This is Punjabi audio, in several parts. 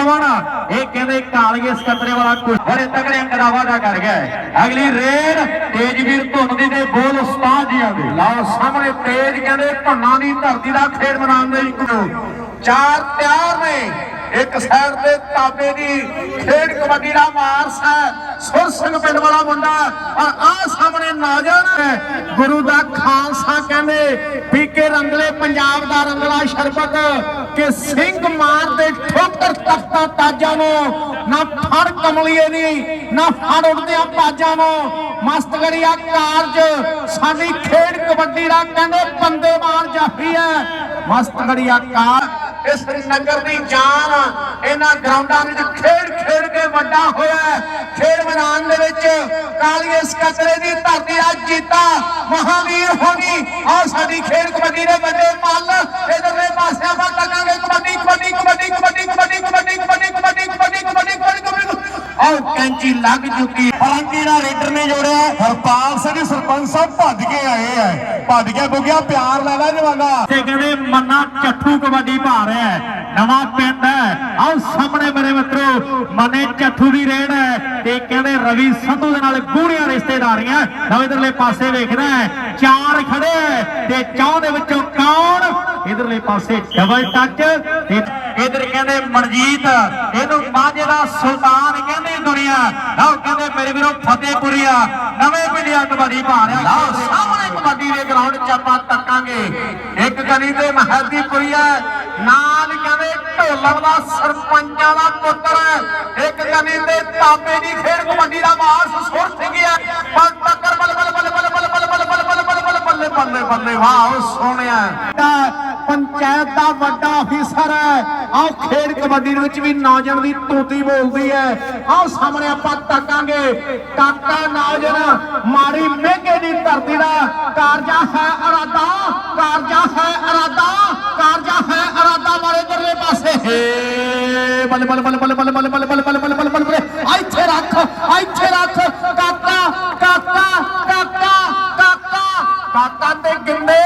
ਪਵਨ ਇਹ ਕਹਿੰਦੇ ਕਾਲੀਏ ਸਕੱਤਰੇ ਵਾਲਾ ਕੁਝ ਬੜੇ ਤਗੜੇ ਅੰਕ ਦਾ ਵਾਅਦਾ ਕਰ ਗਿਆ ਅਗਲੀ ਰੇਡ ਤੇਜਵੀਰ ਧੁੰਦੀ ਦੇ ਬੋਲ ਉਸਤਾਦ ਜੀਆਂ ਦੇ। ਲਓ ਸਾਹਮਣੇ ਤੇਜ ਕਹਿੰਦੇ ਧੰਨਾ ਦੀ ਧਰਤੀ ਦਾ ਖੇਡ ਮੈਦਾਨ ਦੇ ਇੱਕ ਚਾਰ ਤਿਆਰ ਨੇ। ਇੱਕ ਸਾਈਡ ਤੇ ਤਾਬੇ ਦੀ ਖੇਡ ਕਬੱਡੀ ਦਾ ਮਾਰਸ ਹੈ। ਸੁਰ ਸਿੰਘ ਪਿੰਡ ਵਾਲਾ ਮੁੰਡਾ ਔਰ ਆ ਸਾਹਮਣੇ ਨਾਜਨ ਗੁਰੂ ਦਾ ਖਾਲਸਾ ਕਹਿੰਦੇ ਪੀਕੇ ਰੰਗਲੇ ਪੰਜਾਬ ਦਾ ਰੰਗਲਾ ਸ਼ਰਬਤ ਕਿ ਸਿੰਘ ਮਾਰਦੇ ਠੋਕਰ ਤਖਤਾ ਤਾਜਾਂ ਨੂੰ ਨਾ ਫੜ ਕਮਲੀਏ ਨਹੀਂ ਨਾ ਫੜ ਉੱਡਦਿਆਂ ਬਾਜਾਂ ਨੂੰ। ਮਸਤਗੜੀਆ ਕਾਰਜ ਸਾਡੀ ਖੇਡ ਕਬੱਡੀ ਦਾ ਕਹਿੰਦੇ ਬੰਦੇ ਮਾਰ ਜਾਫੀ ਹੈ। ਮਸਤਗੜੀਆ ਕਾਰ ਇਸ ਨਗਰ ਦੀ ਜਾਨ ਇਹਨਾਂ ਗਰਾਊਂਡਾਂ ਵਿੱਚ ਖੇਡ ਖੇਡ ਕੇ ਵੱਡਾ ਹੋਇਆ ਖੇਡ ਮੈਦਾਨ ਦੇ ਵਿੱਚ ਕਾਲੀਏ ਸਕੱਤਰੇ ਦੀ ਧਰਤੀ ਦਾ ਜੀਤਾ, ਮਹਾਵੀਰ ਹੋ ਗਈ। ਆਹ ਸਾਡੀ ਖੇਡ ਕਬੱਡੀ ਦੇ ਵੱਡੇ ਪੱਲ ਇਧਰਲੇ ਪਾਸਿਆਂ ਵੱਲ ਲੱਗਾਂਗੇ ਆਹ ਕੈਂਚੀ ਲੱਗ ਚੁੱਕੀ। ਫਰੰਕੀ ਦਾ ਰੇਡਰ ਨੇ ਜੋੜਿਆ। ਹਰਪਾਲ ਸਿੰਘ ਸਰਪੰਚ ਸਾਹਿਬ ਭੱਜ ਕੇ ਆਏ ਆ। ਭੱਜ ਕੇ ਬੁਗਿਆ ਪਿਆਰ ਲੈ ਲੈ ਜਵਾਨਾ। ਤੇ ਕਹਿੰਦੇ ਮੰਨਾ ਚੱਠੂ ਕਬੱਡੀ ਪਾ ਰਿਹਾ ਹੈ। ਨਵਾਂ ਪਿੰਡ ਹੈ। ਆਓ ਸਾਹਮਣੇ ਮੇਰੇ ਮਿੱਤਰੋ, ਮਨੇ ਚੱਠੂ ਦੀ ਰੇਡ ਹੈ ਤੇ ਕਹਿੰਦੇ ਰਵੀ ਸੰਧੂ ਦੇ ਨਾਲ ਗੂੜੀਆਂ ਰਿਸ਼ਤੇਦਾਰੀਆਂ। ਲਓ ਇਧਰਲੇ ਪਾਸੇ ਵੇਖਦਾ ਚਾਰ ਖੜੇ ਤੇ ਚੌਂ ਦੇ ਵਿੱਚੋਂ ਕੌਣ? ਇਧਰਲੇ ਪਾਸੇ ਡਬਲ ਟੱਚ ਤੇ ਇਧਰ ਕਹਿੰਦੇ ਮਨਜੀਤ, ਇਹਨੂੰ ਮਾਝੇ ਦਾ ਸੁਲਤਾਨ ਕਹਿੰਦੇ ਦੁਨੀਆ। ਲਓ ਕਹਿੰਦੇ ਮੇਰੇ ਵੀਰੋ ਫਤਿਹਪੁਰੀਆ, ਨਵੇਂ ਪਿੰਡਿਆ ਕਬੱਡੀ ਪਾ ਰਿਹਾ ਲਓ, ਸਾਹਮਣੇ ਕਬੱਡੀ ਦੇ ਗਰਾਊਂਡ 'ਚ ਆਪਾਂ ਤੱਕਾਂਗੇ। ਇੱਕ ਗਲੀ ਤੇ ਮਹਦੀਪੁਰੀਆ ਨਾਲ ਕਹਿੰਦੇ ਢੋਲਣ ਦਾ ਸਰਪੰਚਾਂ ਦਾ ਪੁੱਤਰ ਹੈ ਇੱਕ ਗਲੀ ਤੇ ਤਾਬੇ ਦੀ ਖੇਡ ਕਬੱਡੀ ਦਾ ਮਾਸ ਸੁਰ ਸਿੰਘਿਆ ਪਰ ਟੱਕਰ ਬੱਲ ਬੱਲ ਬੱਲ ਬੱਲ ਬੱਲ ਬੱਲ ਬੱਲ ਬੱਲ ਬੱਲ ਬੱਲ ਬੱਲ ਬੱਲੇ ਬੱਲੇ ਬੱਲੇ ਵਾਹ ਉਹ ਸੋਹਣਿਆ ਪੰਚਾਇਤ ਦਾ ਵੱਡਾ ਅਫੀਸਰ ਹੈ ਆਹ ਖੇਡ ਕਬੱਡੀ ਦੇ ਵਿੱਚ ਵੀ ਨੌਜਣ ਦੀ ਤੋਤੀ ਬੋਲਦੀ ਹੈ ਆਹ ਸਾਹਮਣੇ ਆਪਾਂ ਤੱਕਾਂਗੇ ਕਾਕਾ ਨੌਜਣ ਮਾੜੀ ਮਹਿੰਗੇ ਦੀ ਧਰਤੀ ਦਾ ਕਾਰਜਾ ਹੈ ਇਰਾਦਾ ਕਾਰਜਾ ਹੈ ਇਰਾਦਾ ਕਾਰਜਾ ਹੈ ਇਰਾਦਾ ਮਾਰੇ ਦਰਲੇ ਪਾਸੇ ਹੇ ਬੱਲੇ ਬੱਲੇ ਬੱਲੇ ਬੱਲੇ ਬੱਲੇ ਬੱਲੇ ਬੱਲੇ ਬੱਲੇ ਬੱਲੇ ਬੱਲੇ ਬੱਲੇ ਬੱਲੇ ਆ ਇੱਥੇ ਰੱਖ ਇੱਥੇ ਰੱਖ ਕਾਕਾ ਕਾਕਾ ਕਾਕਾ ਕਾਕਾ ਕਾਕਾ ਤੇ ਗਿੰਦੇ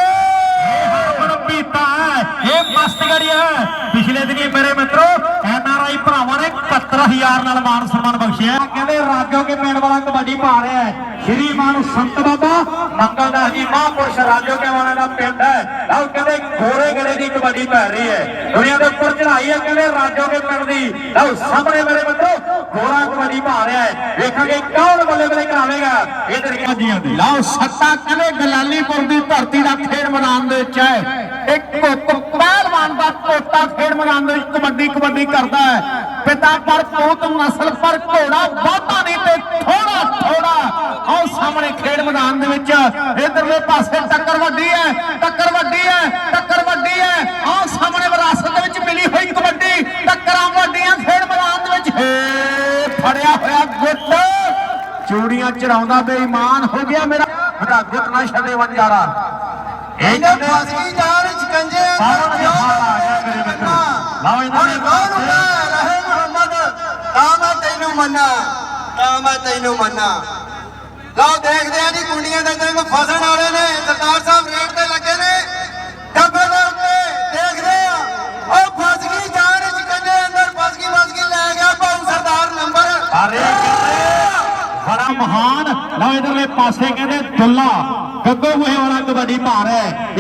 ਇਹ ਮਸਤਗੜੀ ਹੈ ਪਿਛਲੇ ਦਿਨੀ ਮੇਰੇ ਮਿੱਤਰੋ ਐਨਆਰਆਈ ਭਰਾਵਾਂ ਨੇ 71000 ਨਾਲ ਮਾਨ ਸਨਮਾਨ ਬਖਸ਼ਿਆ ਕਹਿੰਦੇ ਰਾਜੋ ਕੇ ਪਿੰਡ ਵਾਲਾ ਕਬੱਡੀ ਪਾ ਰਿਹਾ ਹੈ ਸ਼੍ਰੀ ਮਾਨ ਸੰਤ ਬਾਬਾ ਦਾ ਜੀ ਮਹਾਂਪੁਰਸ਼ ਰਾਜੋ ਕੇ ਵਾਲਾ ਦਾ ਪਿੰਡ ਹੈ? ਲਓ ਕਹਿੰਦੇ ਗੋਰੇ ਗੜੇ ਦੀ ਕਬੱਡੀ ਪੈ ਰਹੀ ਹੈ। ਦੁਨੀਆ ਦੇ ਉੱਪਰ ਚੜਾਈ ਹੈ ਕਹਿੰਦੇ ਰਾਜੋ ਕੇ ਪਿੰਡ ਦੀ। ਲਓ ਸਾਹਮਣੇ ਮੇਰੇ ਮਿੱਤਰੋ ਗੋਰਾ ਕਬੱਡੀ ਪਾ ਰਿਹਾ ਹੈ। ਵੇਖਾਂਗੇ ਕੌਣ ਬੱਲੇ ਬੱਲੇ ਕਰਾਵੇਗਾ ਇਧਰ ਗੱਜੀਆਂ ਦੀ ਲਓ ਸੱਤਾ ਕਹਿੰਦੇ ਗਲਾਲੀਪੁਰ ਦੀ ਧਰਤੀ ਦਾ ਖੇਡ ਮੈਦਾਨ ਦੇ ਵਿੱਚ ਹੈ। ਇੱਕ ਕੁੱਕ ਪਹਿਲਵਾਨ ਦਾ ਪੋਤਾ ਖੇਡ ਮੈਦਾਨ ਵਿੱਚ ਕਬੱਡੀ ਕਬੱਡੀ ਕਰਦਾ ਹੈ। ਪਿਤਾ ਪਰ ਪੋਤ ਨਸਲ ਪਰ ਘੋੜਾ, ਬਹੁਤਾ ਨਹੀਂ ਤੇ ਥੋੜਾ ਥੋੜਾ ਆਓ ਸਾਹਮਣੇ ਖੇਡ ਮੈਦਾਨ ਦੇ ਵਿੱਚ। ਇਧਰਲੇ ਪਾਸੇ ਟੱਕਰ ਵੱਡੀ ਹੈ, ਟੱਕਰ ਵੱਡੀ ਹੈ, ਟੱਕਰ ਵੱਡੀ ਹੈ। ਆਓ ਸਾਹਮਣੇ ਵਿਰਾਸਤ ਦੇ ਵਿੱਚ ਮਿਲੀ ਹੋਈ ਕਬੱਡੀ। ਟੱਕਰਾਂ ਵੱਡੀਆਂ ਖੇਡ ਮੈਦਾਨ ਦੇ ਵਿੱਚ। ਫੜਿਆ ਹੋਇਆ ਗੁੱਟ। ਚੂੜੀਆਂ ਚੜਾਉਂਦਾ ਬੇਈਮਾਨ ਹੋ ਗਿਆ ਮੇਰਾ। ਮੇਰਾ ਗੁੱਟ ਨਾ ਛੱਡੇ ਵੰਜਾਰਾ। ਇਹਨੇ ਕਹਿੰਦੇ ਫਸੀ ਜਾਣ ਚਕੰਜੇ ਸਾਹਮਣੇ ਹਾਲ ਆ ਗਿਆ ਮੇਰੇ ਮਿੱਤਰੋ। ਲਓ ਹੁਣ ਕੌਣ ਹੁੰਦਾ ਰਹੇ ਮੁਹੰਮਦ। ਤਾਂ ਮੈਂ ਤੈਨੂੰ ਮੰਨਾ। ਤਾਂ ਮੈਂ ਤੈਨੂੰ ਮੰਨਾ। ਲਓ ਦੇਖਦੇ ਆ ਜੀ ਕੁੰਡੀਆਂ ਦੇ ਤੈਨੂੰ ਫਸਣ ਵਾਲੇ ਨੇ। ਸਰਦਾਰ ਸਾਹਿਬ ਰੇਡ ਤੇ ਲੱਗੇ ਨੇ। ਡੱਬੇ ਦੇ ਉੱਤੇ ਦੇਖਦੇ ਆ। ਉਹ ਫਸ ਗਈ ਜਾਣ ਚਕੰਜੇ ਅੰਦਰ ਫਸ ਗਈ ਫਸ ਗਈ ਲੈ ਗਿਆ ਭਾਊ ਸਰਦਾਰ ਨੰਬਰ। ਅਰੇ ਬੜਾ ਮਹਾਨ। ਲਓ ਇਧਰਲੇ ਪਾਸੇ ਕਹਿੰਦੇ ਦੁੱਲਾ। ਗੱਗੋ ਗੋਹੇ ਵਾਲਾ ਕਬੱਡੀ ਭਾਰ ਹੈ।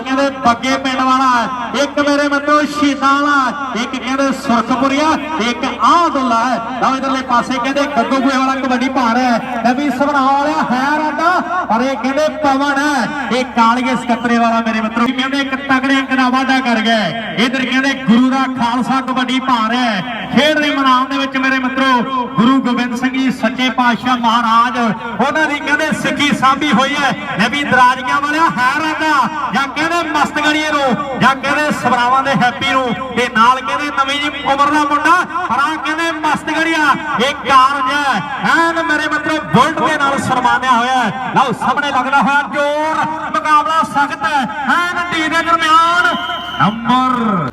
ਕਹਿੰਦੇ ਬੱਗੇ ਪਿੰਡ ਵਾਲਾ, ਇੱਕ ਮੇਰੇ ਮੱਤੋ ਸ਼ੀਨਾ ਵਾਲਾ, ਇੱਕ ਕਹਿੰਦੇ ਸੁਰਖਪੁਰੀਆ, ਇੱਕ ਆਹ ਦੁੱਲਾ ਹੈ। ਲਓ ਇਧਰਲੇ ਪਾਸੇ ਕਹਿੰਦੇ ਗੱਗੋ ਗੋਹੇ ਵਾਲਾ ਕਬੱਡੀ ਭਾਰ ਹੈ। ਨਵੀ ਸਭਨਾ ਵਾਲਾ ਹੈ ਰਾਡਾ। ਪਰ ਇਹ ਕਹਿੰਦੇ ਪਵਨ ਹੈ ਇਹ ਕਾਲੀਏ ਸਕੱਤਰੇ ਵਾਲਾ ਮੇਰੇ ਮਿੱਤਰੋ ਕਹਿੰਦੇ ਇੱਕ ਤਗੜੇ ਅੰਕ ਦਾ ਵਾਅਦਾ ਕਰ ਗਏ ਇਧਰ ਕਹਿੰਦੇ ਗੁਰੂ ਦਾ ਖਾਲਸਾ ਕਬੱਡੀ ਭਾਰ ਹੈ। ਖੇਡ ਦੇ ਮੈਦਾਨ ਦੇ ਵਿੱਚ ਮੇਰੇ ਮਿੱਤਰੋ, ਗੁਰੂ ਗੋਬਿੰਦ ਸਿੰਘ ਜੀ, ਸੱਚੇ ਪਾਤਸ਼ਾਹ ਮਹਾਰਾਜ, ਉਹਨਾਂ ਦੀ ਕਹਿੰਦੇ ਸਿੱਖੀ ਸਾਂਭੀ ਹੋਈ ਹੈ। ਨਬੀ ਦਰਾਜੀਆਂ ਵਾਲਿਆ ਹੈ ਰਾਜਾ ਜਾਂ ਕਹਿੰਦੇ ਮਸਤਗੜੀਏ ਨੂੰ, ਜਾਂ ਕਹਿੰਦੇ ਸਵਰਾਵਾਂ ਦੇ ਹੈਪੀ ਨੂੰ, ਤੇ ਨਾਲ ਕਹਿੰਦੇ ਨਵੀਂ ਜੀ ਉਮਰ ਦਾ ਮੁੰਡਾ, ਪਰ ਆਹ ਕਹਿੰਦੇ ਮਸਤਗੜੀਆ, ਇਹ ਕਾਰਜ ਹੈ। ਐਨ ਮੇਰੇ ਮਿੱਤਰੋ, ਬੁਲਟ ਦੇ ਨਾਲ ਸਨਮਾਨਿਆ ਹੋਇਆ ਲਓ ਸਾਹਮਣੇ ਲੱਗਦਾ ਹੋਇਆ ਜੋਰ ਮੁਕਾਬਲਾ ਸਖਤ ਹੈ। ਐਨ ਟੀ ਦੇ ਦਰਮਿਆਨ ਨੰਬਰ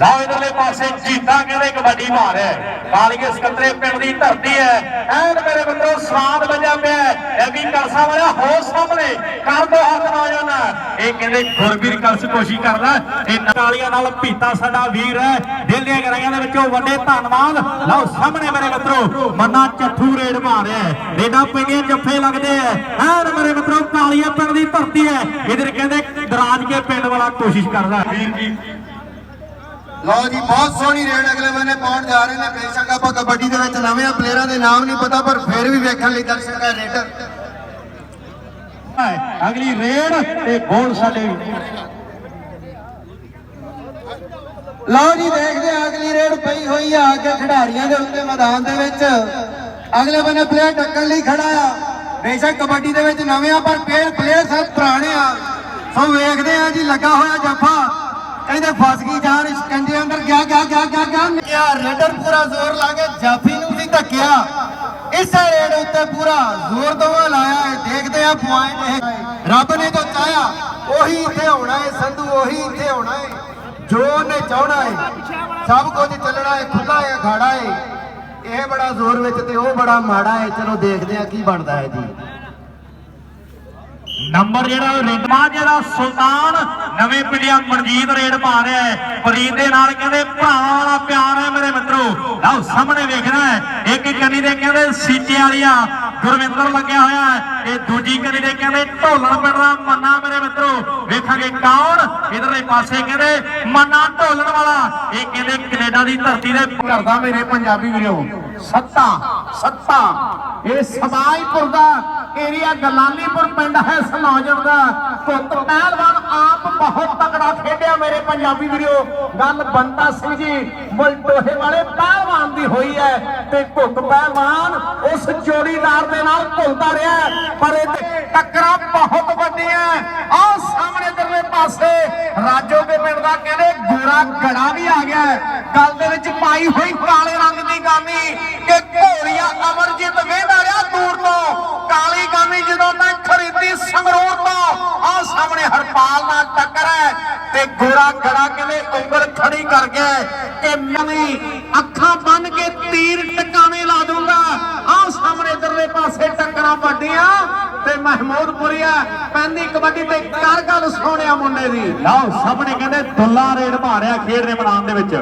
ਲਓ ਇਧਰਲੇ ਪਾਸੇ ਜੀਤਾ ਕਹਿੰਦੇ ਕਬੱਡੀ ਮਾਰ ਹੈ। ਕਾਲੀਏ ਸਕੱਤਰੇ ਪਿੰਡ ਦੀ ਧਰਤੀ ਹੈ। ਐਨ ਮੇਰੇ ਮਿੱਤਰੋ ਸਵਾਦ ਵੱਜਾ ਪਿਆ ਹੈ। ਕਰਸਾ ਵਾਲਾ ਹੋ ਸਾਹਮਣੇ ਕਰ ਦੋ ਹੱਥ ਨੌਜਵਾਨ ਇਹ ਕਹਿੰਦੇ ਗੁਰਵੀਰ ਕਲਸ ਕੋਸ਼ਿਸ਼ ਕਰਦਾ ਇਹ ਕਾਲੀਆਂ ਨਾਲ ਭੀਤਾ ਸਾਡਾ ਵੀਰ ਹੈ। ਦਿਲ ਗਰਾਈਆਂ ਦੇ ਵਿੱਚੋਂ ਵੱਡੇ ਧੰਨਵਾਦ। ਲਓ, ਸਾਹਮਣੇ ਮੇਰੇ ਮਿੱਤਰੋ, ਮੰਨਾ ਚੱਠੂ ਰੇਡ ਮਾਰਿਆ ਹੈ। ਰੇਡਾਂ ਪੈਂਦੀਆਂ ਜੱਫੇ ਲੱਗਦੇ ਐ ਐਨ ਮੇਰੇ ਮਿੱਤਰੋ, ਕਾਲੀਆ ਪਿੰਡ ਦੀ ਧਰਤੀ ਹੈ। ਇਧਰ ਕਹਿੰਦੇ, ਦਰਾਜ ਕੇ ਪਿੰਡ ਵਾਲਾ ਕੋਸ਼ਿਸ਼ ਕਰਦਾ ਵੀਰ ਜੀ ਲਓ ਜੀ, ਬਹੁਤ ਸੋਹਣੀ ਰੇਡ ਅਗਲੇ ਬੰਨੇ ਪਾਉਣ ਜਾ ਰਹੇ ਨੇ ਬੇਸ਼ੱਕ ਆਪਾਂ ਕਬੱਡੀ ਦੇ ਵਿੱਚ ਨਵੇਂ ਪਲੇਅਰਾਂ ਦੇ ਨਾਮ ਨਹੀਂ ਪਤਾ, ਪਰ ਫਿਰ ਵੀ ਵੇਖਣ ਲਈ ਦਰਸ਼ਕ ਹੈ ਰੇਡਰ। ਅਗਲੀ ਰੇਡ ਤੇ ਗੋਲ ਸਾਡੇ ਲਓ ਜੀ, ਦੇਖਦੇ ਆ ਅਗਲੀ ਰੇਡ ਪਈ ਹੋਈ ਆ ਅੱਗੇ ਖਿਡਾਰੀਆਂ ਦੇ ਉੱਤੇ ਮੈਦਾਨ ਦੇ ਵਿੱਚ। ਅਗਲੇ ਬੰਨੇ ਪਲੇਅਰ ਟੱਕਣ ਲਈ ਖੜਾ ਆ। ਬੇਸ਼ੱਕ ਕਬੱਡੀ ਦੇ ਵਿੱਚ ਨਵੇਂ ਆ, ਪਰ ਪਲੇਅਰ ਪਲੇਅਰ ਸਭ ਪੁਰਾਣੇ ਆ। ਸੋ ਵੇਖਦੇ ਆ ਜੀ, ਲੱਗਾ ਹੋਇਆ ਜੱਫਾ। ਕਹਿੰਦੇ ਫਸ ਗਈ ਜਾਨ ਸ਼ਿਕੰਜੇ ਅੰਦਰ ਗਿਆ ਗਿਆ ਗਿਆ ਗਿਆ ਗਿਆ। ਯਾਰ ਰੇਡਰ ਪੂਰਾ ਜ਼ੋਰ ਲਾ ਕੇ ਜਾਫੀ ਨੂੰ ਵੀ ਧੱਕਿਆ। ਇਸ ਰੇਡ ਉੱਤੇ ਪੂਰਾ ਜ਼ੋਰ ਦਵਾ ਲਾਇਆ ਹੈ। ਦੇਖਦੇ ਆ ਪੁਆਇੰਟ ਇਹ ਰੱਬ ਨੇ ਜੋ ਚਾਹਿਆ ਉਹੀ ਇੱਥੇ ਹੋਣਾ ਹੈ ਸੰਧੂ ਉਹੀ ਇੱਥੇ ਹੋਣਾ ਹੈ। ਜੋ ਉਹਨੇ ਚਾਹਣਾ ਹੈ ਸਭ ਕੁਝ ਚੱਲਣਾ ਹੈ ਖੁੱਲਾ ਹੈ ਅਖਾੜਾ ਹੈ। ਇਹ ਬੜਾ ਜ਼ੋਰ ਵਿੱਚ ਤੇ ਉਹ ਬੜਾ ਮਾੜਾ ਹੈ। ਚਲੋ ਦੇਖਦੇ ਆ ਕੀ ਬਣਦਾ ਹੈ ਜੀ। ਨੰਬਰ ਜਿਹੜਾ ਰੇਡਮਾ ਜਿਹੜਾ ਸੁਲਤਾਨ ਨਵੀਂ ਪਿੰਡਿਆ ਮਨਜੀਤ ਰੇਡ ਪਾ ਰਿਹਾ ਹੈ। ਫਰੀਦ ਦੇ ਨਾਲ ਕਹਿੰਦੇ ਭਰਾਵਾਂ ਵਾਲਾ ਪਿਆਰ ਹੈ ਮੇਰੇ ਮਿੱਤਰੋ। ਲਓ, ਸਾਹਮਣੇ ਵੇਖਣਾ ਹੈ। ਇੱਕ ਕੰਨੀ ਦੇ ਕਹਿੰਦੇ ਸੀਚੇ ਵਾਲੀਆ ਗੁਰਵਿੰਦਰ ਲੱਗਿਆ ਹੋਇਆ ਹੈ। ਇਹ ਦੂਜੀ ਕੰਨੀ ਦੇ ਕਹਿੰਦੇ ਢੋਲਣ ਪਿੰਡ ਦਾ ਮੰਨਾ ਮੇਰੇ ਮਿੱਤਰੋ। ਵੇਖਾਂਗੇ ਕੌਣ? ਇਧਰਲੇ ਪਾਸੇ ਕਹਿੰਦੇ ਮੰਨਾ ਢੋਲਣ ਵਾਲਾ। ਇਹ ਕਹਿੰਦੇ ਕੈਨੇਡਾ ਦੀ ਧਰਤੀ ਦੇ ਕਰਦਾ ਮੇਰੇ ਪੰਜਾਬੀ ਵੀਰੋ। ਸੱਤਾ ਸੱਤਾ। ਇਹ ਸਮਾਜਪੁਰ ਦਾ ਏਰੀਆ ਗਲਾਲੀਪੁਰ ਪਿੰਡ ਹੈ ਸਨੌਜਰ ਦਾ। ਕੁੱਤ ਪਹਿਲਵਾਨ ਆਪ ਬਹੁਤ ਤਕੜਾ ਖੇਡਿਆ ਮੇਰੇ ਪੰਜਾਬੀ ਵੀਰੋ। ਗੱਲ ਬੰਤਾ ਸਿੰਘ ਜੀ ਮਲਟੋਹੇ ਵਾਲੇ ਪਹਿਲਵਾਨ ਦੀ ਹੋਈ ਹੈ। ਤੇ ਕੁੱਤ ਪਹਿਲਵਾਨ ਉਸ ਜੋੜੀਦਾਰ ਦੇ ਨਾਲ ਘੁਲਦਾ ਰਿਹਾ ਪਰ ਇਹ ਟੱਕਰਾਂ ਬਹੁਤ ਵੱਡੀਆਂ ਆਹ ਸਾਹਮਣੇ ਦਰਲੇ ਪਾਸੇ ਰਾਜੋ ਦੇ ਪਿੰਡ ਦਾ ਕਹਿੰਦੇ ਗੋਰਾ ਗੜਾ ਵੀ ਆ ਗਿਆ ਗੱਲ ਦੇ ਵਿੱਚ ਪਾਈ ਹੋਈ ਕਾਲੇ ਰੰਗ ਦੀ ਗਾਮੀ ਕਿ ਘੋੜੀਆ ਅਮਰਜੀਤ ਵੇਂਦਾ ਰਿਹਾ ਦੂਰ ਤੋਂ। ਕਾਲੀ ਗਾਮੀ ਜਦੋਂ ਮੈਂ ਖਰੀਦੀ ਸੰਗਰੂਰ ਤੋਂ, ਆਹ ਸਾਹਮਣੇ ਹਰਪਾਲ ਨਾਲ ਟੱਕਰ ਹੈ ਤੇ ਗੋਰਾ ਗੜਾ ਕਹਿੰਦੇ ਉਂਗਲ ਖੜੀ ਕਰ ਗਿਆ ਕਿ ਨਵੀਂ ਅੱਖਾਂ ਬੰਨ ਕੇ ਤੀਰ ਟਿਕਾਣੇ ਲਾ ਦੂੰਗਾ ਆਹ ਸਾਹਮਣੇ ਦਰਲੇ ਪਾਸੇ ਵੱਡੀਆਂ ਤੇ ਮਹਿਮੂਦਪੁਰੀਆ ਪੈਂਦੀ ਕਬੱਡੀ ਤੇ ਕਰ ਗੱਲ ਸੋਹਣਿਆ ਮੁੰਡੇ ਦੀ। ਲਓ, ਸਾਹਮਣੇ ਕਹਿੰਦੇ ਦੁੱਲਾ ਰੇਡ ਮਾਰਿਆ ਖੇਡ ਦੇ ਮੈਦਾਨ ਦੇ ਵਿੱਚ।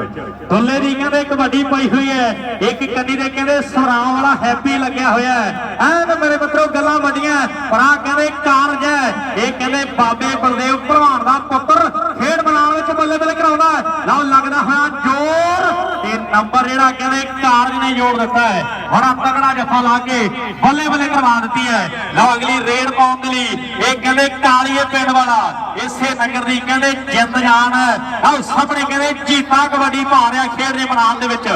ਦੁੱਲੇ ਦੀ ਕਹਿੰਦੇ ਕਬੱਡੀ ਪਈ ਹੋਈ ਹੈ। ਇੱਕ ਕੰਨੀ ਦੇ ਕਹਿੰਦੇ ਸਵਰਾਂ ਵਾਲਾ ਹੈਪੀ ਲੱਗਿਆ ਹੋਇਆ ਹੈ। ਐ ਤਾਂ ਮੇਰੇ ਮਿੱਤਰੋ, ਗੱਲਾਂ ਵੱਡੀਆਂ। ਪਰ ਆ ਕਹਿੰਦੇ ਕਾਰਜ ਹੈ। ਇਹ ਕਹਿੰਦੇ ਬਾਬੇ ਬਲਦੇਵ ਭਲਵਾਨ ਦਾ ਪੁੱਤਰ ਖੇਡ ਮੈਦਾਨ ਵਿੱਚ ਬੱਲੇ ਬੱਲੇ ਕਰਾਉਂਦਾ ਹੈ। ਲਓ ਲੱਗਦਾ ਹੋਇਆ ਜ਼ੋਰ ਇਹ ਨੰਬਰ ਜਿਹੜਾ ਕਹਿੰਦੇ ਕਾਰਜ ਨੇ ਜੋੜ ਦਿੱਤਾ ਹੈ। ਬੜਾ ਤਗੜਾ ਜੱਫਾ ਲਾ ਕੇ ਬੱਲੇ ਬੱਲੇ ਕਰਵਾ ਦਿੱਤੀ ਹੈ। ਲਓ ਅਗਲੀ ਰੇਡ ਪਾਉਣ ਦੇ ਲਈ ਇਹ ਕਹਿੰਦੇ ਕਾਲੀਏ ਪਿੰਡ ਵਾਲਾ, ਇਸੇ ਨਗਰ ਦੀ ਕਹਿੰਦੇ ਜਿੰਦ ਜਾਨ ਲਓ ਸਾਹਮਣੇ ਕਹਿੰਦੇ ਜੀਤਾ ਕਬੱਡੀ ਪਾ ਰਿਹਾ ਖੇਡ ਦੇ ਮੈਦਾਨ ਦੇ ਵਿੱਚ।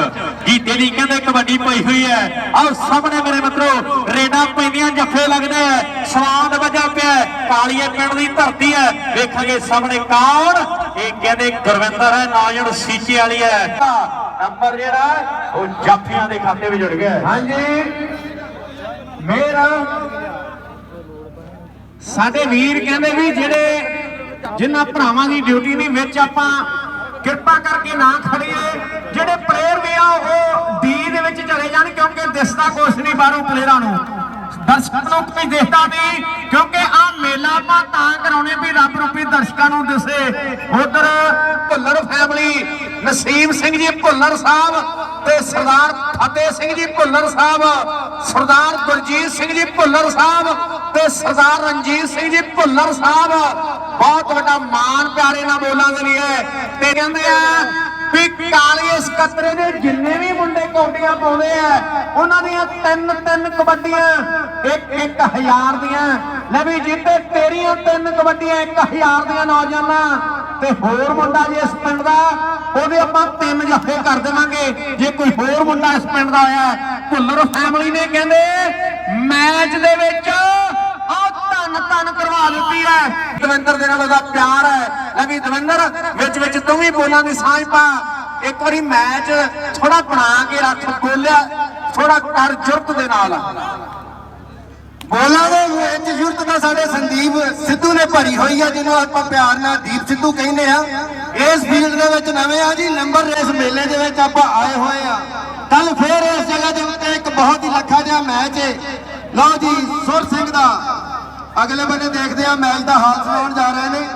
ਜੀਤੇ ਦੀ ਕਹਿੰਦੇ ਕਬੱਡੀ ਪਈ ਹੋਈ ਹੈ। ਆਹ ਸਾਹਮਣੇ ਮੇਰੇ ਮਿੱਤਰੋ, ਰੇਡਾਂ ਪੈਂਦੀਆਂ, ਜੱਫੇ ਲੱਗਦੇ ਆ ਸਵਾਦ ਵਜਾ ਪਿਆ ਕਾਲੀਏ ਪਿੰਡ ਦੀ ਧਰਤੀ ਹੈ। ਵੇਖਾਂਗੇ ਸਾਹਮਣੇ ਕੌਣ? ਇਹ ਕਹਿੰਦੇ ਗੁਰਵਿੰਦਰ ਹੈ ਨੌਜਣ ਸੀਚੇ ਵਾਲੀ ਹੈ। ਨੰਬਰ ਜਿਹੜਾ, ਉਹ ਜਾਫੀਆਂ ਦੇ ਖਾਤੇ ਵਿੱਚ ਜੁੜ ਗਿਆ ਹਾਂਜੀ। ਮੇਰਾ ਸਾਡੇ ਵੀਰ ਕਹਿੰਦੇ ਵੀ ਜਿਹੜੇ ਜਿਨ੍ਹਾਂ ਭਰਾਵਾਂ ਦੀ ਡਿਊਟੀ ਨਹੀਂ, ਵਿੱਚ ਆਪਾਂ ਕਿਰਪਾ ਕਰਕੇ ਨਾ ਖੜੀਏ ਜਿਹੜੇ ਪਲੇਅਰ ਵੀ ਆ, ਉਹ ਡੀ ਦੇ ਵਿੱਚ ਚਲੇ ਜਾਣ, ਕਿਉਂਕਿ ਦਿਸਦਾ ਕੁਛ ਨਹੀਂ ਬਾਹਰੋਂ ਪਲੇਅਰਾਂ ਨੂੰ। ਦਰਸ਼ਕਾਂ ਨੂੰ ਕੋਈ ਦਿਸਦਾ ਨਹੀਂ, ਕਿਉਂਕਿ ਨੂੰ ਦਿਸੇ ਉਧਰ ਭੁੱਲਰ ਫੈਮਿਲੀ ਨਸੀਬ ਸਿੰਘ ਜੀ ਭੁੱਲਰ ਸਾਹਿਬ ਤੇ ਸਰਦਾਰ ਫਤਿਹ ਸਿੰਘ ਜੀ ਭੁੱਲਰ ਸਾਹਿਬ, ਸਰਦਾਰ ਗੁਰਜੀਤ ਸਿੰਘ ਜੀ ਭੁੱਲਰ ਸਾਹਿਬ ਤੇ ਸਰਦਾਰ ਰਣਜੀਤ ਸਿੰਘ ਜੀ ਭੁੱਲਰ ਸਾਹਿਬ। ਬਹੁਤ ਵੱਡਾ ਮਾਣ ਪਿਆਰੇ ਨਾਲ ਬੋਲਾਂ ਦੇ ਲਈ ਹੈ। ਤੇ ਕਹਿੰਦੇ ਆ ਵੀ ਕਾਲੀ ਸਕੱਤਰੇ ਦੇ ਜਿੰਨੇ ਵੀ ਮੁੰਡੇ ਕੌਡੀਆਂ ਪਾਉਂਦੇ ਆ, ਉਹਨਾਂ ਦੀਆਂ ਤਿੰਨ ਤਿੰਨ ਕਬੱਡੀਆਂ ਇੱਕ ਇੱਕ ਹਜ਼ਾਰ ਦੀਆਂ। ਲੈ ਵੀ ਜਿੱਤੇ ਤੇਰੀਆਂ ਤਿੰਨ ਕਬੱਡੀਆਂ, ਇੱਕ ਦੀਆਂ ਨੌਜਵਾਨਾਂ ਤੇ ਹੋਰ ਮੁੰਡਾ ਜੇ ਇਸ ਪਿੰਡ ਦਾ, ਉਹਦੇ ਆਪਾਂ ਤਿੰਨ ਜੱਫੇ ਕਰ ਦੇਵਾਂਗੇ। ਜੇ ਕੋਈ ਹੋਰ ਮੁੰਡਾ ਇਸ ਪਿੰਡ ਦਾ ਆਇਆ, ਭੁੱਲਰ ਫੈਮਿਲੀ ਨੇ ਕਹਿੰਦੇ ਮੈਚ ਦੇ ਵਿੱਚ ਆਹ ਧੰਨ ਧੰਨ ਕਰਵਾ ਦਿੱਤੀ ਹੈ। ਦਵਿੰਦਰ ਦੇ ਨਾਲ ਉਹਦਾ ਪਿਆਰ ਹੈ। ਲੈ ਵੀ ਦਵਿੰਦਰ, ਵਿੱਚ ਵਿੱਚ ਤੂੰ ਵੀ ਬੋਲਾਂ ਦੀ ਸਾਂਝ ਪਾ। ਇੱਕ ਵਾਰੀ ਮੈਚ ਥੋੜਾ ਬਣਾ ਕੇ ਰੱਖ, ਬੋਲਿਆ ਥੋੜਾ ਕਰ ਜੁਰਤ ਦੇ ਨਾਲ। ਬੋਲਾਂ ਦੇ ਵਿੱਚ ਜੁਰਤ ਦਾ ਸਾਡੇ ਸੰਦੀਪ ਸਿੱਧੂ ਨੇ ਭਰੀ ਹੋਈ ਆ, ਜਿਹਨੂੰ ਆਪਾਂ ਪਿਆਰ ਨਾਲ ਦੀਪ ਸਿੱਧੂ ਕਹਿੰਦੇ ਆ। ਇਸ ਫੀਲਡ ਦੇ ਵਿੱਚ ਨਵੇਂ ਆ ਜੀ ਨੰਬਰ ਰੇਸ ਮੇਲੇ ਦੇ ਵਿੱਚ ਆਪਾਂ ਆਏ ਹੋਏ ਆ। ਕੱਲ ਫੇਰ ਇਸ ਜਗ੍ਹਾ ਦੇ ਉੱਤੇ ਇੱਕ ਬਹੁਤ ਹੀ ਲੱਖਾ ਜਿਹਾ ਮੈਚ ਹੈ ਲਓ ਜੀ, ਸੁਰ ਸਿੰਘ ਦਾ। ਅਗਲੇ ਬੰਨੇ ਦੇਖਦੇ ਆ ਮੈਚ ਦਾ ਹਾਲ ਸੁਣਾਉਣ ਜਾ ਰਹੇ ਨੇ।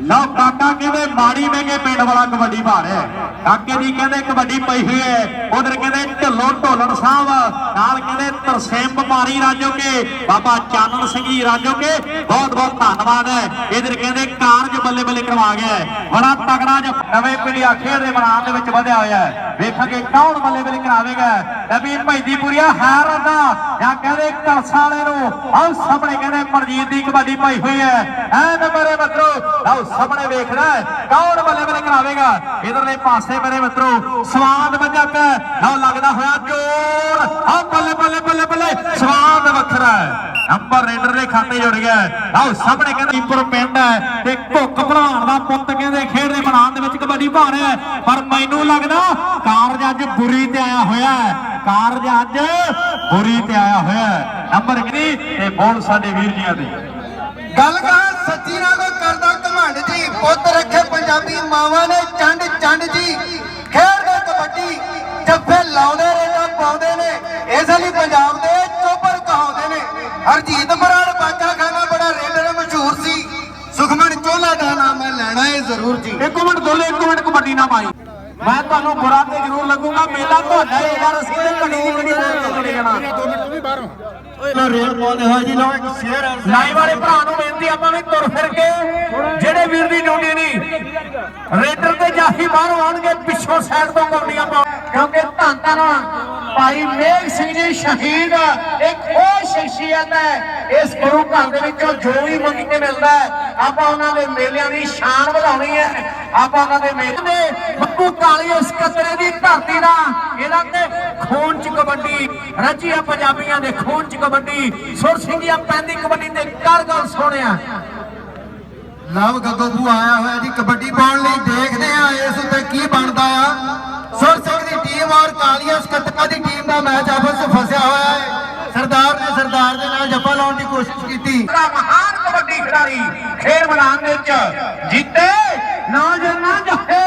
ਲਓ ਕਾਕਾ ਕਹਿੰਦੇ ਮਾੜੀ ਮਹਿੰਗੇ ਪਿੰਡ ਵਾਲਾ ਕਬੱਡੀ ਪਾ ਰਿਹਾ ਕਾਕੇ ਦੀ ਕਹਿੰਦੇ ਕਬੱਡੀ ਪਈ ਹੋਈ ਹੈ। ਉਧਰ ਕਹਿੰਦੇ ਢਿੱਲੋਂ ਢੋਲਣ ਸਾਹਿਬ, ਨਾਲ ਕਹਿੰਦੇ ਤਰਸੇਮ ਵਪਾਰੀ ਰਾਜੋਕੇ ਬਾਬਾ ਚਾਨਣ ਸਿੰਘ ਜੀ ਰਾਜੋਕੇ ਬਹੁਤ ਬਹੁਤ ਧੰਨਵਾਦ ਹੈ। ਇਧਰ ਕਹਿੰਦੇ ਕਾਰਜ ਬੱਲੇ ਬੱਲੇ ਕਰਵਾ ਗਿਆ ਬੜਾ ਤਗੜਾ ਜਿਹਾ ਨਵੇਂ ਪੀੜੀ ਆਖੇ ਦੇ ਮੈਦਾਨ ਦੇ ਵਿੱਚ ਵਧਿਆ ਹੋਇਆ ਹੈ। ਵੇਖਾਂਗੇ ਕੌਣ ਬੱਲੇ ਬੱਲੇ ਕਰਾਵੇਗਾ। ਨਬੀ ਮਹਿਦੀਪੁਰੀਆ ਹਾਰ ਦਾ ਜਾਂ ਕਹਿੰਦੇ ਕਲਸਾ ਵਾਲੇ ਨੂੰ। ਆਹ ਸਾਹਮਣੇ ਕਹਿੰਦੇ ਮਨਜੀਤ ਦੀ ਕਬੱਡੀ ਪਾਈ ਹੋਈ ਹੈ। ਐ ਨੰਬਰੇ ਮਿੱਤਰੋ, ਲਓ ਸਾਹਮਣੇ ਵੇਖਣਾ ਕੌਣ ਬੱਲੇ ਬੱਲੇ ਕਰਾਵੇਗਾ? ਇਧਰਲੇ ਪਾਸੇ ਮੇਰੇ ਮਿੱਤਰੋ, ਸਵਾਦ ਵੱਜਾ ਪਿਆ ਲਓ ਲੱਗਦਾ ਹੋਇਆ ਜੋਰ ਆਹ ਬੱਲੇ ਬੱਲੇ ਬੱਲੇ ਬੱਲੇ, ਸਵਾਦ ਵੱਖਰਾ ਹੈ। ਨੰਬਰ ਰੇਡਰ ਦੇ ਖਾਤੇ ਜੁੜ ਗਿਆ ਲਓ ਸਾਹਮਣੇ ਕਹਿੰਦੇ ਕੀਪਰ ਪਿੰਡ ਹੈ ਤੇ ਭੁੱਖ ਭਲਵਾਨ ਦਾ ਪੁੱਤ ਕਹਿੰਦੇ ਖੇਡ ਦੇ ਮੈਦਾਨ ਦੇ ਵਿੱਚ ਕਬੱਡੀ ਪਾ ਰਿਹਾ ਪਰ ਮੈਨੂੰ ਲੱਗਦਾ ਕਾਰਜ ਅੱਜ ਬੁਰੀ ਤੇ ਆਇਆ ਹੋਇਆ ਹੈ। ਕਾਰਜ ਅੱਜ ਬੁਰੀ ਤੇ ਆਇਆ ਹੋਇਆ ਹੈ। ਨੰਬਰ ਕਿੰਨੀ ਤੇ ਬੋਲ ਸਾਡੇ ਵੀਰ ਜੀਆਂ ਦੀ। ਗੱਲ ਕਹਾਂ, ਸੱਚੀ ਨਾ ਕੋਈ ਕਰਦਾ ਘਮੰਡ ਜੀ, ਪੁੱਤ ਰੱਖੇ ਪੰਜਾਬੀ ਮਾਵਾਂ ਨੇ, ਚੰਡ ਚੰਡ ਜੀ। ਖੇਡਦੇ ਕਬੱਡੀ, ਜੱਫੇ ਲਾਉਂਦੇ ਰੇਡਾ ਪਾਉਂਦੇ ਨੇ, ਇਸ ਲਈ ਪੰਜਾਬ ਦੇ ਚੋਬਰ ਕਹਾਉਂਦੇ ਨੇ। ਹਰਜੀਤ ਬਰਾੜ ਬਾਜਾ ਖਾਨਾ ਬੜਾ ਰੇਡਰ ਮਸ਼ਹੂਰ ਸੀ। ਸੁਖਮਨ ਚੋਲਾ ਦਾ ਨਾਮ ਮੈਂ ਲੈਣਾ ਹੈ ਜ਼ਰੂਰ ਜੀ। ਇੱਕ ਮਿੰਟ ਦੋਲੇ, ਇੱਕ ਮਿੰਟ ਕਬੱਡੀ ਨਾ ਪਾਈ। ਮੈਂ ਤੁਹਾਨੂੰ ਬੁਰਾ ਤੇ ਜ਼ਰੂਰ ਲੱਗੂਗਾ, ਮੇਲਾ ਤੁਹਾਡਾ ਹੀ ਯਾਰ, ਅਸੀਂ ਤੇ ਘੜੀ ਦੀ ਘੜੀ ਬੋਲ ਕੇ ਚਲੇ ਜਾਣਾ ਲੋ ਰੇਲ ਪਾਉਂਦੇ ਹੋਏ ਜੀ ਲੋ ਇੱਕ ਸ਼ੇਅਰ ਲਾਈਵ ਵਾਲੇ ਭਰਾ ਨੂੰ ਬੇਨਤੀ ਆਪਾਂ ਵੀ ਤੁਰ ਫਿਰ ਕੇ ਜਿਹੜੇ ਵੀਰ ਦੀ ਡਿਊਟੀ ਨਹੀਂ ਰੇਡਰ ਤੇ ਜਾਫੀ ਬਾਹਰੋਂ ਆਉਣਗੇ ਪਿੱਛੋਂ ਸਾਈਡ ਤੋਂ ਕਬੱਡੀਆਂ ਪਾਉਣ ਕਿਉਂਕਿ ਧੰਨ ਧੰਨ ਭਾਈ ਮੇਘ ਸਿੰਘ ਜੀ ਸ਼ਹੀਦ ਇੱਕ ਉਹ ਸ਼ਖਸੀਅਤ ਹੈ। ਇਸ ਗੁਰੂ ਘਰ ਦੇ ਵਿੱਚੋਂ ਜੋ ਵੀ ਮੰਗੀ ਕੇ ਮਿਲਦਾ ਹੈ ਆਪਾਂ ਉਹਨਾਂ ਦੇ ਮੇਲਿਆਂ ਦੀ ਸ਼ਾਨ ਵਧਾਉਣੀ ਹੈ। ਆਪਾਂ ਉਹਨਾਂ ਦੇ ਮੇਲੇ ਦੇ ਬੱਬੂ ਕਾਲੀ ਉਸ ਕਤਰੇ ਦੀ ਧਰਤੀ ਦਾ ਇਹਦਾ ਤੇ ਕਬੱਡੀ ਰਚੀ ਆ ਪੰਜਾਬੀਆਂ ਦੇ ਖੂਨ ਚ ਕਬੱਡੀ ਸੁਰ ਸਿੰਘੀਆਂ ਪੈਂਦੀ ਕਬੱਡੀ ਤੇ ਕਰ ਗੱਲ ਸੋਹਣਿਆ। ਲਵ ਗੱਗੋਪੂ ਆਇਆ ਹੋਇਆ ਜੀ ਕਬੱਡੀ ਪਾਉਣ ਲਈ ਦੇਖਦੇ ਆ ਇਸ ਉੱਤੇ ਕੀ ਬਣਦਾ ਆ। ਸੁਰ ਸਿੰਘ ਦੀ ਟੀਮ ਔਰ ਕਾਲੀਆ ਸਕੱਤਕਾ ਦੀ ਟੀਮ ਦਾ ਮੈਚ ਆਪਸ ਵਿੱਚ ਫਸਿਆ ਹੋਇਆ ਹੈ। ਸਰਦਾਰ ਨੇ ਸਰਦਾਰ ਦੇ ਨਾਲ ਜੱਫਾ ਲਾਉਣ ਦੀ ਕੋਸ਼ਿਸ਼ ਕੀਤੀ। ਮਹਾਨ ਕਬੱਡੀ ਖਿਡਾਰੀ ਖੇਡ ਮੈਦਾਨ ਦੇ ਵਿੱਚ ਜਿੱਤੇ। ਨੌਜਵਾਨਾਂ ਜੱਫੇ।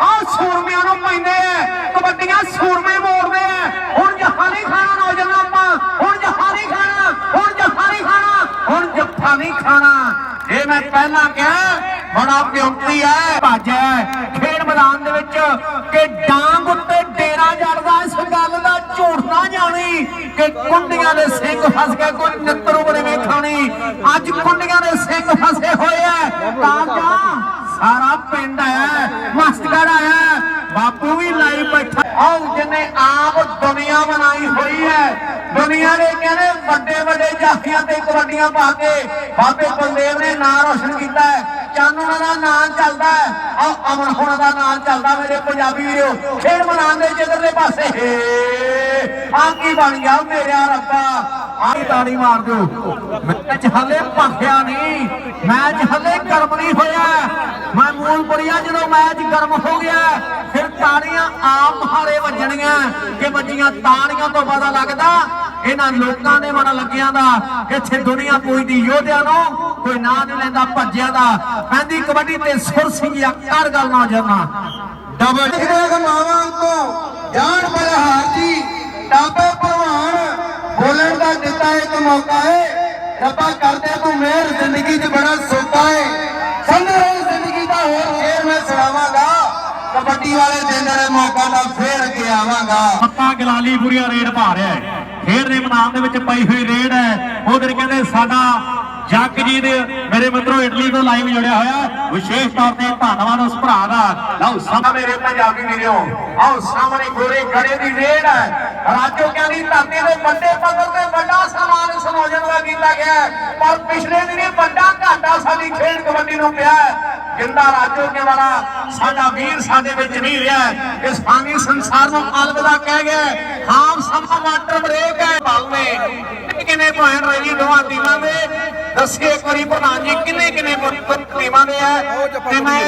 ਆ ਸੂਰਮਿਆਂ ਨੂੰ ਪੈਂਦੇ ਆ। ਕਬੱਡੀਆਂ ਸੂਰਮੇ ਮੋੜਦੇ ਆ ਖਾਣਾ ਨੌਜਵਾਨਾਂ ਆਪਾਂ। ਹੁਣ ਜੱਫਾ ਖਾਣਾ ਹੁਣ ਜੱਫਾ ਖਾਣਾ ਹੁਣ ਜੱਫਾ ਨਹੀਂ ਖਾਣਾ ਇਹ ਮੈਂ ਪਹਿਲਾਂ ਕਿਹਾ ਬੜਾ ਬਿਉਂਤੀ ਹੈ, ਭੱਜ ਖੇਡ ਮੈਦਾਨ ਦੇ ਵਿੱਚ ਕਿ ਡਾਂਗ ਉੱਤੇ ਡੇਰਾ ਜੜਦਾ, ਇਸ ਗੱਲ ਦਾ ਝੂਠ ਨਾ ਜਾਣੀ ਕਿ ਕੁੰਡੀਆਂ ਦੇ ਸਿੰਘ ਫਸ ਗਏ, ਕੋਈ ਨਿੱਤਰੂ ਬਣੇ ਖਾਣੀ ਅੱਜ ਕੁੰਡੀਆਂ ਦੇ ਸਿੰਘ ਫਸੇ ਹੋਏ ਐ ਤਾਂ ਜਾ ਸਾਰਾ ਪਿੰਡ ਆਇਆ ਮਸਤਗੜ ਆਇਆ। ਬਾਪੂ ਵੀ ਲਾਈਵ ਬੈਠਾ ਆਹ ਜਿਹਨੇ ਆਪ ਦੁਨੀਆ ਬਣਾਈ ਹੋਈ ਹੈ, ਦੁਨੀਆ ਨੇ ਕਹਿੰਦੇ ਵੱਡੇ ਵੱਡੇ ਜਾਫੀਆਂ ਤੇ ਕਬੱਡੀਆਂ ਪਾ ਕੇ ਬਾਬੇ ਕੁਲਦੇਵ ਨੇ ਨਾਂ ਰੋਸ਼ਨ ਕੀਤਾ ਹੈ। ਚਾਨਣਾ ਦਾ ਨਾਂ ਚੱਲਦਾ ਹੈ। ਆਹ ਅਮਨ ਹੋਣਾ ਦਾ ਨਾਂ ਚੱਲਦਾ ਮੇਰੇ ਪੰਜਾਬੀ ਵੀਰੋ। ਖੇਡ ਮੈਦਾਨ ਦੇ ਜਿੱਧਰਲੇ ਪਾਸੇ। ਆ ਕੀ ਬਣ ਗਿਆ ਮੇਰਿਆ ਰੱਬਾ। ਆਹ ਤਾੜੀ ਮਾਰ ਦਿਓ। ਮੈਚ ਹਲੇ ਭਖਿਆ ਨਹੀਂ। ਮੈਚ ਹਲੇ ਗਰਮ ਨਹੀਂ ਹੋਇਆ। ਮੈਂ ਮੂਲਪੁਰੀਆ ਜਦੋਂ ਮੈਚ ਗਰਮ ਹੋ ਗਿਆ ਫਿਰ ਤਾੜੀਆਂ ਆਪ ਹਾਰੇ ਵੱਜਣੀਆਂ ਕਿ ਵੱਜੀਆਂ ਤਾੜੀਆਂ ਤੋਂ ਪਤਾ ਲੱਗਦਾ ਇਹਨਾਂ ਲੋਕਾਂ ਦੇ ਮਨ ਲੱਗਿਆਂ ਦਾ ਇੱਥੇ ਦੁਨੀਆ ਪੁੱਜਦੀ ਯੋਧਿਆਂ ਨੂੰ ਕੋਈ ਨਾਂ ਨਹੀਂ ਲੈਂਦਾ ਭੱਜਿਆਂ ਦਾ। ਪੈਂਦੀ ਕਬੱਡੀ ਤੇ ਸੁਰ ਸਿੰਘਿਆ ਕਰ ਗੱਲ ਨਾ ਜਰਨਾ। ਡਬਲ ਮਾਵਾਂ ਤੋਂ। ਜਾਣ ਬਲਹਾਰ ਜੀ। ਟਾਪੇ ਭਲਵਾਨ ਬੋਲਣ ਦਾ ਦਿੱਤਾ ਇੱਕ ਮੌਕਾ ਹੈ। ਰੱਬਾ ਕਰਦੇ ਤੂੰ ਮਿਹਰ ਜ਼ਿੰਦਗੀ 'ਚ ਬੜਾ ਸੋਤਾ ਹੈ। ਸੰਗਰੇ ਜ਼ਿੰਦਗੀ ਦਾ ਹੋਰ ਸ਼ੇਰ ਮੈਂ ਸੁਣਾਵਾਂਗਾ। ਕਬੱਡੀ ਵਾਲੇ ਦਿਨ ਦੇ ਮੌਕਾ ਨਾਲ ਫੇਰ ਅੱਗੇ ਆਵਾਂਗਾ। ਪੱਤਾ ਗਲਾਲੀ ਬੁਰੀਆ ਰੇਡ ਪਾ ਰਿਹਾ ਹੈ। ਖੇਡ ਦੇ ਮੈਦਾਨ ਦੇ ਵਿੱਚ ਪਈ ਹੋਈ ਰੇਡ ਹੈ। ਉਧਰ ਕਹਿੰਦੇ ਸਾਡਾ ਜੱਗ ਜੀ ਦੇ ਮੇਰੇ ਮਿੱਤਰੋ, ਇਟਲੀ ਤੋਂ ਲਾਈਵ ਜੁੜਿਆ ਹੋਇਆ। ਹੈ। ਵਿਸ਼ੇਸ਼ ਤੌਰ ਤੇ ਧੰਨਵਾਦ ਉਸ ਭਰਾ ਦਾ। ਲਓ ਸਾਹਮਣੇ ਮੇਰੇ ਪੰਜਾਬੀ ਵੀਰੋ ਆਓ, ਸਾਹਮਣੇ ਗੋਰੇ ਗੜੇ ਦੀ ਰੇਡ ਹੈ। ਰਾਜੋ ਦੀ ਧਰਤੀ ਦੇ ਵੱਡੇ ਪੱਧਰ ਤੇ ਵੱਡਾ ਸਨਮਾਨ ਇਸ ਦਾ ਕੀਤਾ ਗਿਆ ਪਰ ਪਿਛਲੇ ਦਿਨੀ ਵੱਡਾ ਘਾਟਾ ਸਾਡੀ ਖੇਡ ਕਬੱਡੀ ਨੂੰ ਪਿਆ ਜਿੰਦਾ ਰਾਜੋ ਕੇ ਵਾਲਾ, ਸਾਡਾ ਵੀਰ ਸਾਡੇ ਵਿੱਚ ਨਹੀਂ ਰਿਹਾ ਇਸ ਫਾਨੀ ਸੰਸਾਰ ਨੂੰ ਅਲਵਿਦਾ ਕਹਿ ਗਿਆ ਹਾਮ ਸਮਾਂ ਵਾਟਰ ਬ੍ਰੇਕ ਹੈ। ਬਲ ਨੇ ਪੁਆਇੰਟ ਰਹੇ ਜੀ ਟੀਮਾਂ ਦੇ ਦੱਸਿਓ ਇੱਕ ਵਾਰੀ ਪ੍ਰਧਾਨ ਜੀ ਕਿੰਨੇ ਕਿੰਨੇ ਟੀਮਾਂ ਦੇ ਹੈ ਤੇ ਮੈਂ